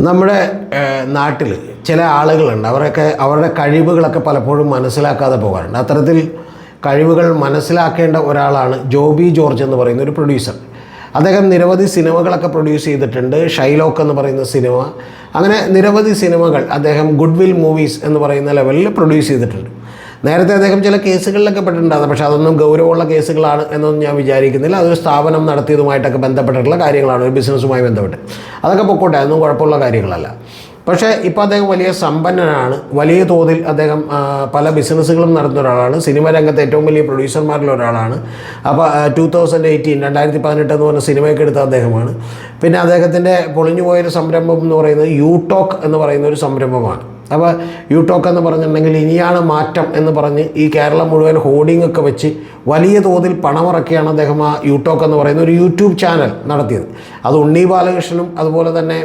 നമ്മുടെ നാട്ടിൽ ചില ആളുകളുണ്ട്. അവരൊക്കെ അവരുടെ കഴിവുകളൊക്കെ പലപ്പോഴും മനസ്സിലാക്കാതെ പോകാറുണ്ട്. അത്തരത്തിൽ കഴിവുകൾ മനസ്സിലാക്കേണ്ട ഒരാളാണ് ജോബി ജോർജ് എന്ന് പറയുന്ന ഒരു പ്രൊഡ്യൂസർ അദ്ദേഹം നിരവധി സിനിമകളൊക്കെ പ്രൊഡ്യൂസ് ചെയ്തിട്ടുണ്ട്. ഷൈലോക്ക് എന്ന് പറയുന്ന സിനിമ. അങ്ങനെ നിരവധി സിനിമകൾ അദ്ദേഹം ഗുഡ് വിൽ മൂവീസ് എന്ന് പറയുന്ന ലെവലിൽ പ്രൊഡ്യൂസ് ചെയ്തിട്ടുണ്ട്. നേരത്തെ അദ്ദേഹം ചില കേസുകളിലൊക്കെ പെട്ടിട്ടുണ്ടായിരുന്നു. പക്ഷേ അതൊന്നും ഗൗരവമുള്ള കേസുകളാണ് എന്നൊന്നും ഞാൻ വിചാരിക്കുന്നില്ല. അതൊരു സ്ഥാപനം നടത്തിയതുമായിട്ടൊക്കെ ബന്ധപ്പെട്ടിട്ടുള്ള കാര്യങ്ങളാണ്. ഒരു ബിസിനസ്സുമായി ബന്ധപ്പെട്ട്. അതൊക്കെ പൊക്കോട്ടെ. അതൊന്നും കുഴപ്പമുള്ള കാര്യങ്ങളല്ല. പക്ഷേ ഇപ്പോൾ അദ്ദേഹം വലിയ സമ്പന്നനാണ്. വലിയ തോതിൽ അദ്ദേഹം പല ബിസിനസ്സുകളും നടത്തുന്ന ഒരാളാണ്. സിനിമ രംഗത്തെ ഏറ്റവും വലിയ പ്രൊഡ്യൂസർമാരിൽ ഒരാളാണ്. അപ്പോൾ ടൂ തൗസൻഡ് എയ്റ്റീൻ രണ്ടായിരത്തി പതിനെട്ട് എന്ന് പറഞ്ഞ സിനിമയൊക്കെ എടുത്ത അദ്ദേഹമാണ്. പിന്നെ അദ്ദേഹത്തിന്റെ പൊളിഞ്ഞു പോയൊരു സംരംഭം എന്ന് പറയുന്നത് യൂടോക്ക് എന്ന് പറയുന്ന ഒരു സംരംഭമാണ്. അപ്പോൾ യൂടോക്ക് എന്ന് പറഞ്ഞിട്ടുണ്ടെങ്കിൽ ഇനിയാണ് മാറ്റം എന്ന് പറഞ്ഞ് ഈ കേരളം മുഴുവൻ ഹോർഡിംഗ് ഒക്കെ വെച്ച് വലിയ തോതിൽ പണമിറക്കിയാണ് അദ്ദേഹം ആ യൂടോക്ക് എന്ന് പറയുന്ന ഒരു യൂട്യൂബ് ചാനൽ നടത്തിയത്. അത് ഉണ്ണി ബാലകൃഷ്ണനും അതുപോലെ തന്നെ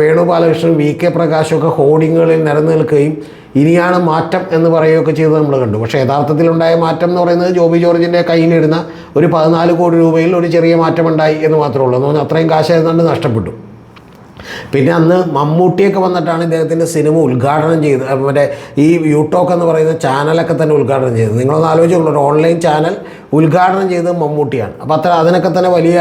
വേണു ബാലകൃഷ്ണനും വി കെ പ്രകാശും ഒക്കെ ഹോർഡിങ്ങുകളിൽ നിലനിൽക്കുകയും ഇനിയാണ് മാറ്റം എന്ന് പറയുകയൊക്കെ ചെയ്തത് നമ്മൾ കണ്ടു. പക്ഷേ യഥാർത്ഥത്തിലുണ്ടായ മാറ്റം എന്ന് പറയുന്നത് ജോബി ജോർജിന്റെ കയ്യിലിടുന്ന ഒരു പതിനാല് കോടി രൂപയിൽ ഒരു ചെറിയ മാറ്റമുണ്ടായി എന്ന് മാത്രമേ ഉള്ളൂ. എന്ന് പറഞ്ഞാൽ അത്രയും കാശ് ഏതാണ്ട് നഷ്ടപ്പെട്ടു. പിന്നെ അന്ന് മമ്മൂട്ടിയൊക്കെ വന്നിട്ടാണ് ഇദ്ദേഹത്തിന്റെ സിനിമ ഉദ്ഘാടനം ചെയ്ത് അഹ് മറ്റേ ഈ യൂട്യൂബ് എന്ന് പറയുന്ന ചാനലൊക്കെ തന്നെ ഉദ്ഘാടനം ചെയ്തത്. നിങ്ങളൊന്ന് ആലോചിച്ചുള്ളൂ ഒരു ഓൺലൈൻ ചാനൽ ഉദ്ഘാടനം ചെയ്തത് മമ്മൂട്ടിയാണ്. അപ്പോൾ അത്ര അതിനൊക്കെ തന്നെ വലിയ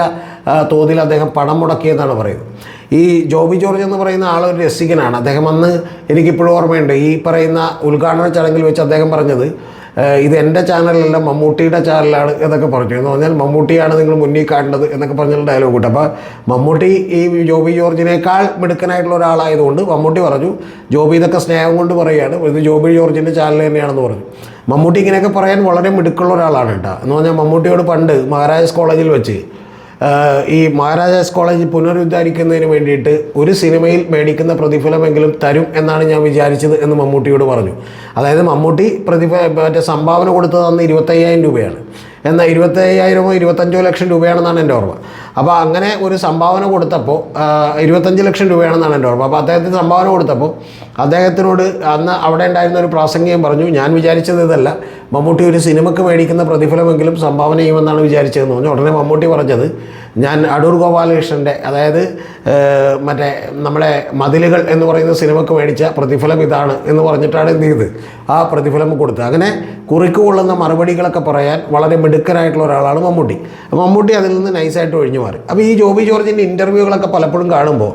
തോതിൽ അദ്ദേഹം പണം മുടക്കിയെന്നാണ് പറയുന്നത്. ഈ ജോബി ജോർജ് എന്ന് പറയുന്ന ആളൊരു രസികനാണ്. അദ്ദേഹം അന്ന് എനിക്കിപ്പോഴും ഓർമ്മയുണ്ട് ഈ പറയുന്ന ഉദ്ഘാടന ചടങ്ങിൽ വെച്ച് അദ്ദേഹം പറഞ്ഞത് ഇത് എന്റെ ചാനലല്ല മമ്മൂട്ടിയുടെ ചാനലാണ് എന്നൊക്കെ പറഞ്ഞു. എന്ന് പറഞ്ഞാൽ മമ്മൂട്ടിയാണ് നിങ്ങൾ മുന്നിൽ കാണേണ്ടത് എന്നൊക്കെ പറഞ്ഞുള്ള ഡയലോഗ് കിട്ടും അപ്പോൾ മമ്മൂട്ടി ഈ ജോബി ജോർജിനേക്കാൾ മിടുക്കനായിട്ടുള്ള ഒരാളായതുകൊണ്ട് മമ്മൂട്ടി പറഞ്ഞു ജോബി ഇതൊക്കെ സ്നേഹം കൊണ്ട് പറയുകയാണ്. ഇത് ജോബി ജോർജിന്റെ ചാനൽ തന്നെയാണെന്ന് പറഞ്ഞു. മമ്മൂട്ടി ഇങ്ങനെയൊക്കെ പറയാൻ വളരെ മിടുക്കുള്ള ഒരാളാണ് കേട്ടോ. എന്ന് പറഞ്ഞാൽ മമ്മൂട്ടിയോട് പണ്ട് മഹാരാജാസ് കോളേജിൽ വെച്ച് ഈ മഹാരാജാസ് കോളേജ് പുനരുദ്ധാരിക്കുന്നതിന് വേണ്ടിയിട്ട് ഒരു സിനിമയിൽ മേടിക്കുന്ന പ്രതിഫലമെങ്കിലും തരും എന്നാണ് ഞാൻ വിചാരിച്ചത് എന്ന് മമ്മൂട്ടിയോട് പറഞ്ഞു. അതായത് മമ്മൂട്ടി പ്രതിഫ മറ്റേ സംഭാവന കൊടുത്തത് അന്ന് ഇരുപത്തയ്യായിരം രൂപയാണ്. എന്നാൽ ഇരുപത്തയ്യായിരമോ ഇരുപത്തഞ്ചോ ലക്ഷം രൂപയാണെന്നാണ് എന്റെ ഓർമ്മ. അപ്പോൾ അങ്ങനെ ഒരു സംഭാവന കൊടുത്തപ്പോൾ ഇരുപത്തഞ്ച് ലക്ഷം രൂപയാണെന്നാണ് എന്റെ ഓർമ്മ. അപ്പോൾ അദ്ദേഹത്തിന് സംഭാവന കൊടുത്തപ്പോൾ അദ്ദേഹത്തിനോട് അന്ന് അവിടെ ഉണ്ടായിരുന്ന ഒരു പ്രാസംഗികൻ പറഞ്ഞു ഞാൻ വിചാരിച്ചത് ഇതല്ല. മമ്മൂട്ടി ഒരു സിനിമയ്ക്ക് മേടിക്കുന്ന പ്രതിഫലമെങ്കിലും സംഭാവന ചെയ്യുമെന്നാണ് വിചാരിച്ചതെന്ന് പറഞ്ഞു. ഉടനെ മമ്മൂട്ടി പറഞ്ഞത് ഞാൻ അടൂർ ഗോപാലകൃഷ്ണന്റെ അതായത് മറ്റേ നമ്മുടെ മതിലുകൾ എന്ന് പറയുന്ന സിനിമക്ക് മേടിച്ച പ്രതിഫലം ഇതാണ് എന്ന് പറഞ്ഞിട്ടാണ് എന്ത് ചെയ്ത്? ആ പ്രതിഫലം കൊടുത്തത്. അങ്ങനെ കുറിക്ക് കൊള്ളുന്ന മറുപടികളൊക്കെ പറയാൻ വളരെ മിടുക്കനായിട്ടുള്ള ഒരാളാണ് മമ്മൂട്ടി. മമ്മൂട്ടി അതിൽ നിന്ന് നൈസായിട്ട് ഒഴിഞ്ഞു മാറി. അപ്പോൾ ഈ ജോബി ജോർജിന്റെ ഇന്റർവ്യൂകളൊക്കെ പലപ്പോഴും കാണുമ്പോൾ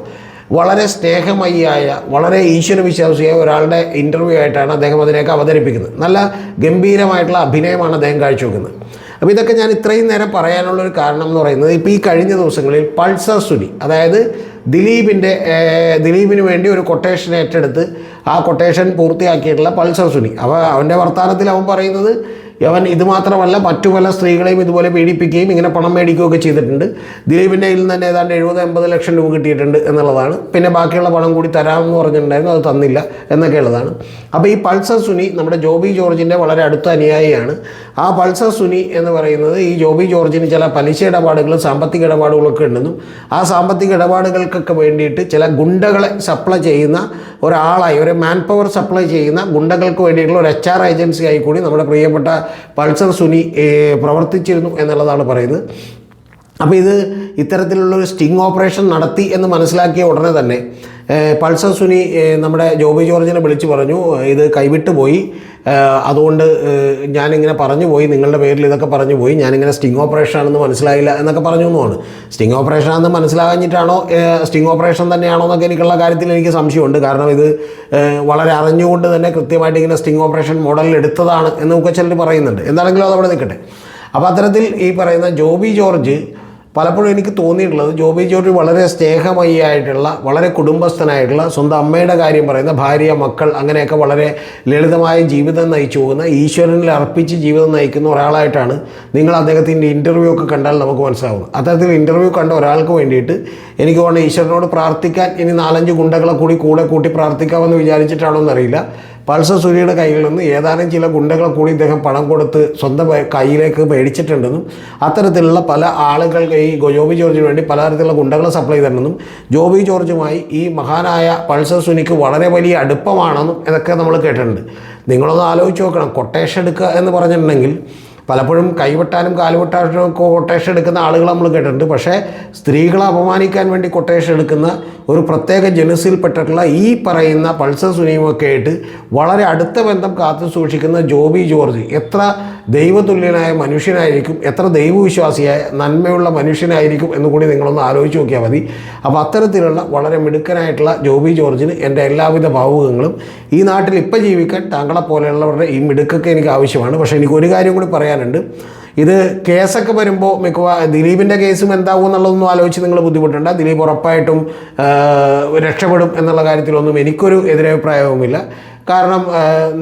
വളരെ സ്നേഹമയ്യായ വളരെ ഈശ്വര വിശ്വാസിയായ ഒരാളുടെ ഇന്റർവ്യൂ ആയിട്ടാണ് അദ്ദേഹം അതിനെയൊക്കെ അവതരിപ്പിക്കുന്നത്. നല്ല ഗംഭീരമായിട്ടുള്ള അഭിനയമാണ് അദ്ദേഹം കാഴ്ചവെക്കുന്നത്. അപ്പോൾ ഇതൊക്കെ ഞാൻ ഇത്രയും നേരം പറയാനുള്ളൊരു കാരണം എന്ന് പറയുന്നത് ഇപ്പോൾ ഈ കഴിഞ്ഞ ദിവസങ്ങളിൽ പൾസർ സുനി അതായത് ദിലീപിന്റെ ദിലീപിന് വേണ്ടി ഒരു കൊട്ടേഷൻ ഏറ്റെടുത്ത് ആ കൊട്ടേഷൻ പൂർത്തിയാക്കിയിട്ടുള്ള പൾസർ സുനി. അപ്പോൾ അവന്റെ വർത്തമാനത്തിൽ അവൻ പറയുന്നത് അവൻ ഇത് മാത്രമല്ല മറ്റു പല സ്ത്രീകളെയും ഇതുപോലെ പീഡിപ്പിക്കുകയും ഇങ്ങനെ പണം മേടിക്കുകയൊക്കെ ചെയ്തിട്ടുണ്ട്. ദിലീപിന്റെ കയ്യിൽ നിന്ന് തന്നെ ഏതാണ്ട് എഴുപത് എൺപത് ലക്ഷം രൂപ കിട്ടിയിട്ടുണ്ട് എന്നുള്ളതാണ്. പിന്നെ ബാക്കിയുള്ള പണം കൂടി തരാമെന്ന് പറഞ്ഞിട്ടുണ്ടായിരുന്നു അത് തന്നില്ല എന്നൊക്കെ ഉള്ളതാണ്. അപ്പോൾ ഈ പൾസർ സുനി നമ്മുടെ ജോബി ജോർജിന്റെ വളരെ അടുത്ത അനുയായിയാണ്. ആ പൾസർ സുനി എന്ന് പറയുന്നത് ഈ ജോബി ജോർജിന് ചില പലിശ ഇടപാടുകളും സാമ്പത്തിക ഇടപാടുകളൊക്കെ ഉണ്ടെന്നും ആ സാമ്പത്തിക ഇടപാടുകൾക്കൊക്കെ വേണ്ടിയിട്ട് ചില ഗുണ്ടകളെ സപ്ലൈ ചെയ്യുന്ന ഒരാളായി ഒരു മാൻ പവർ സപ്ലൈ ചെയ്യുന്ന ഗുണ്ടകൾക്ക് വേണ്ടിയിട്ടുള്ള ഒരു എച്ച് ആർ ഏജൻസി ആയി കൂടി നമ്മുടെ പ്രിയപ്പെട്ട പൾസർ സുനി പ്രവർത്തിച്ചിരുന്നു എന്നുള്ളതാണ് പറയുന്നത്. അപ്പോൾ ഇത് ഇത്തരത്തിലുള്ള ഒരു സ്റ്റിങ് ഓപ്പറേഷൻ നടത്തി എന്ന് മനസ്സിലാക്കിയ ഉടനെ തന്നെ പൾസർ സുനി നമ്മുടെ ജോബി ജോർജിനെ വിളിച്ചു പറഞ്ഞു ഇത് കൈവിട്ടു പോയി. അതുകൊണ്ട് ഞാനിങ്ങനെ പറഞ്ഞു പോയി നിങ്ങളുടെ പേരിൽ ഇതൊക്കെ പറഞ്ഞു പോയി. ഞാനിങ്ങനെ സ്റ്റിങ് ഓപ്പറേഷൻ ആണെന്ന് മനസ്സിലായില്ല എന്നൊക്കെ പറഞ്ഞു എന്നുമാണ്. സ്റ്റിങ് ഓപ്പറേഷൻ ആണെന്ന് മനസ്സിലാകഞ്ഞിട്ടാണോ സ്റ്റിങ് ഓപ്പറേഷൻ തന്നെയാണോ എന്നൊക്കെ എനിക്കുള്ള കാര്യത്തിൽ എനിക്ക് സംശയമുണ്ട്. കാരണം ഇത് വളരെ അറിഞ്ഞുകൊണ്ട് തന്നെ കൃത്യമായിട്ട് ഇങ്ങനെ സ്റ്റിങ് ഓപ്പറേഷൻ മോഡലിൽ എടുത്തതാണ് എന്നൊക്കെ ചിലർ പറയുന്നുണ്ട്. എന്താണെങ്കിലും അത് അവിടെ നിൽക്കട്ടെ. അപ്പോൾ അത്തരത്തിൽ ഈ പറയുന്ന ജോബി ജോർജ് പലപ്പോഴും എനിക്ക് തോന്നിയിട്ടുള്ളത് ജോബി ജോർജ് വളരെ സ്നേഹമയായിട്ടുള്ള വളരെ കുടുംബസ്ഥനായിട്ടുള്ള സ്വന്തം അമ്മയുടെ കാര്യം പറയുന്ന ഭാര്യ മക്കൾ അങ്ങനെയൊക്കെ വളരെ ലളിതമായ ജീവിതം നയിച്ചു പോകുന്ന ഈശ്വരനിൽ അർപ്പിച്ച് ജീവിതം നയിക്കുന്ന ഒരാളായിട്ടാണ് നിങ്ങൾ അദ്ദേഹത്തിന്റെ ഇന്റർവ്യൂ ഒക്കെ കണ്ടാൽ നമുക്ക് മനസ്സിലാവും അത്തരത്തിൽ ഇന്റർവ്യൂ കണ്ട ഒരാൾക്ക് വേണ്ടിയിട്ട് എനിക്ക് തോന്നുന്നു ഈശ്വരനോട് പ്രാർത്ഥിക്കാൻ ഇനി നാലഞ്ച് ഗുണ്ടകളെ കൂടി കൂടെ കൂട്ടി പ്രാർത്ഥിക്കാമെന്ന് വിചാരിച്ചിട്ടാണോ എന്നറിയില്ല. പൾസർ സൂര്യയുടെ കയ്യിൽ നിന്ന് ഏതാനും ചില ഗുണ്ടകളെ കൂടി ഇദ്ദേഹം പണം കൊടുത്ത് സ്വന്തം കയ്യിലേക്ക് മേടിച്ചിട്ടുണ്ടെന്നും അത്തരത്തിലുള്ള പല ആളുകൾക്ക് ഈ ജോബി ജോർജിന് വേണ്ടി പലതരത്തിലുള്ള ഗുണ്ടകളെ സപ്ലൈ ചെയ്തിട്ടുണ്ടെന്നും ജോബി ജോർജുമായി ഈ മഹാനായ പൾസർ സുനിക്ക് വളരെ വലിയ അടുപ്പമാണെന്നും ഇതൊക്കെ നമ്മൾ കേട്ടിട്ടുണ്ട്. നിങ്ങളൊന്ന് ആലോചിച്ച് നോക്കണം. കൊട്ടേഷൻ എടുക്കുക എന്ന് പറഞ്ഞിട്ടുണ്ടെങ്കിൽ പലപ്പോഴും കൈവെട്ടാനും കാലുവെട്ടാനും കൊട്ടേഷൻ എടുക്കുന്ന ആളുകൾ നമ്മൾ കേട്ടിട്ടുണ്ട്. പക്ഷേ സ്ത്രീകളെ അപമാനിക്കാൻ വേണ്ടി കൊട്ടേഷൻ എടുക്കുന്ന ഒരു പ്രത്യേക ജനസിൽപ്പെട്ടിട്ടുള്ള ഈ പറയുന്ന പൾസർ സുനിയുമൊക്കെ ആയിട്ട് വളരെ അടുത്ത ബന്ധം കാത്തു സൂക്ഷിക്കുന്ന ജോബി ജോർജ് എത്ര ദൈവതുല്യനായ മനുഷ്യനായിരിക്കും എത്ര ദൈവവിശ്വാസിയായ നന്മയുള്ള മനുഷ്യനായിരിക്കും എന്ന് കൂടി നിങ്ങളൊന്ന് ആലോചിച്ച് നോക്കിയാൽ മതി. അപ്പോൾ അത്തരത്തിലുള്ള വളരെ മിടുക്കനായിട്ടുള്ള ജോബി ജോർജിന് എന്റെ എല്ലാവിധ ഭാവുകങ്ങളും ഈ നാട്ടിൽ ഇപ്പം ജീവിക്കാൻ താങ്കളെ പോലെയുള്ളവരുടെ ഈ മിടുക്കൊക്കെ എനിക്ക് ആവശ്യമാണ്. പക്ഷേ എനിക്ക് ഒരു കാര്യം കൂടി പറയാനുണ്ട്. ഇത് കേസൊക്കെ വരുമ്പോൾ മിക്കവാ ദിലീപിന്റെ കേസും എന്താവും എന്നുള്ളതൊന്നും ആലോചിച്ച് നിങ്ങൾ ബുദ്ധിമുട്ടുണ്ട്. ദിലീപ് ഉറപ്പായിട്ടും രക്ഷപ്പെടും എന്നുള്ള കാര്യത്തിലൊന്നും എനിക്കൊരു എതിരഭിപ്രായവുമില്ല. കാരണം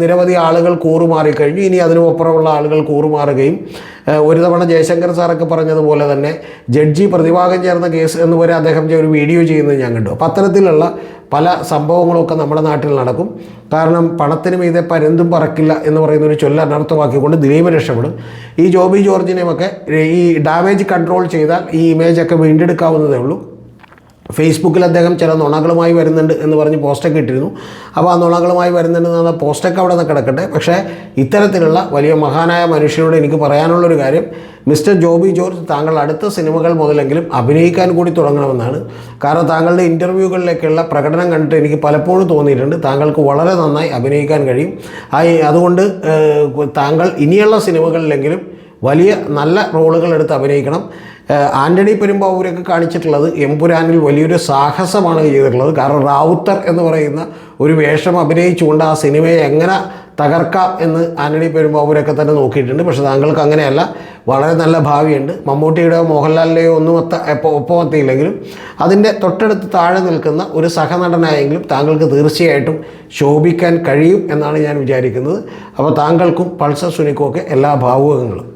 നിരവധി ആളുകൾ കൂറുമാറിക്കഴിഞ്ഞു. ഇനി അതിനുമപ്പുറമുള്ള ആളുകൾ കൂറുമാറുകയും ഒരു തവണ ജയശങ്കർ സാറൊക്കെ പറഞ്ഞതുപോലെ തന്നെ ജഡ്ജി പ്രതിഭാഗം ചേർന്ന കേസ് എന്ന് വരെ അദ്ദേഹം ഒരു വീഡിയോ ചെയ്യുന്നത് ഞാൻ കണ്ടു. അപ്പോൾ അത്തരത്തിലുള്ള പല സംഭവങ്ങളൊക്കെ നമ്മുടെ നാട്ടിൽ നടക്കും. കാരണം പണത്തിന് മീതെ പരന്തും പറക്കില്ല എന്ന് പറയുന്ന ഒരു ചൊല്ല അനർത്ഥമാക്കിക്കൊണ്ട് ദിലീപ് രക്ഷപ്പെടും. ഈ ജോബി ജോർജിനെയുമൊക്കെ ഈ ഡാമേജ് കൺട്രോൾ ചെയ്താൽ ഈ ഇമേജൊക്കെ വീണ്ടെടുക്കാവുന്നതേ ഉള്ളൂ. ഫേസ്ബുക്കിൽ അദ്ദേഹം ചില നുണകളുമായി വരുന്നുണ്ട് എന്ന് പറഞ്ഞ് പോസ്റ്റൊക്കെ ഇട്ടിരുന്നു. അപ്പോൾ ആ നുണകളുമായി വരുന്നുണ്ട് പറഞ്ഞാൽ പോസ്റ്റൊക്കെ അവിടെ നിന്ന് കിടക്കട്ടെ. പക്ഷേ ഇത്തരത്തിലുള്ള വലിയ മഹാനായ മനുഷ്യരോട് എനിക്ക് പറയാനുള്ളൊരു കാര്യം മിസ്റ്റർ ജോബി ജോർജ് താങ്കൾ അടുത്ത സിനിമകൾ മുതലെങ്കിലും അഭിനയിക്കാൻ കൂടി തുടങ്ങണമെന്നാണ്. കാരണം താങ്കളുടെ ഇന്റർവ്യൂകളിലേക്കുള്ള പ്രകടനം കണ്ടിട്ട് എനിക്ക് പലപ്പോഴും തോന്നിയിട്ടുണ്ട്. താങ്കൾക്ക് വളരെ നന്നായി അഭിനയിക്കാൻ കഴിയും. അതുകൊണ്ട് താങ്കൾ ഇനിയുള്ള സിനിമകളിലെങ്കിലും വലിയ നല്ല റോളുകൾ എടുത്ത് അഭിനയിക്കണം. ആന്റണി പെരുമ്പാവൂരൊക്കെ കാണിച്ചിട്ടുള്ളത് എമ്പുരാനിൽ വലിയൊരു സാഹസമാണ് ചെയ്തിട്ടുള്ളത്. കാരണം റാവുത്തർ എന്ന് പറയുന്ന ഒരു വേഷം അഭിനയിച്ചുകൊണ്ട് ആ സിനിമയെ എങ്ങനെ തകർക്കാം എന്ന് ആന്റണി പെരുമ്പാവൂരൊക്കെ തന്നെ നോക്കിയിട്ടുണ്ട്. പക്ഷേ താങ്കൾക്ക് അങ്ങനെയല്ല. വളരെ നല്ല ഭാവിയുണ്ട്. മമ്മൂട്ടിയുടെയോ മോഹൻലാലിന്റെയോ ഒന്നും എത്ത ഒപ്പം എത്തിയില്ലെങ്കിലും അതിന്റെ തൊട്ടടുത്ത് താഴെ നിൽക്കുന്ന ഒരു സഹനടനായെങ്കിലും താങ്കൾക്ക് തീർച്ചയായിട്ടും ശോഭിക്കാൻ കഴിയും എന്നാണ് ഞാൻ വിചാരിക്കുന്നത്. അപ്പോൾ താങ്കൾക്കും പൾസർ സുനിക്കും ഒക്കെ എല്ലാ ഭാവുകങ്ങളും.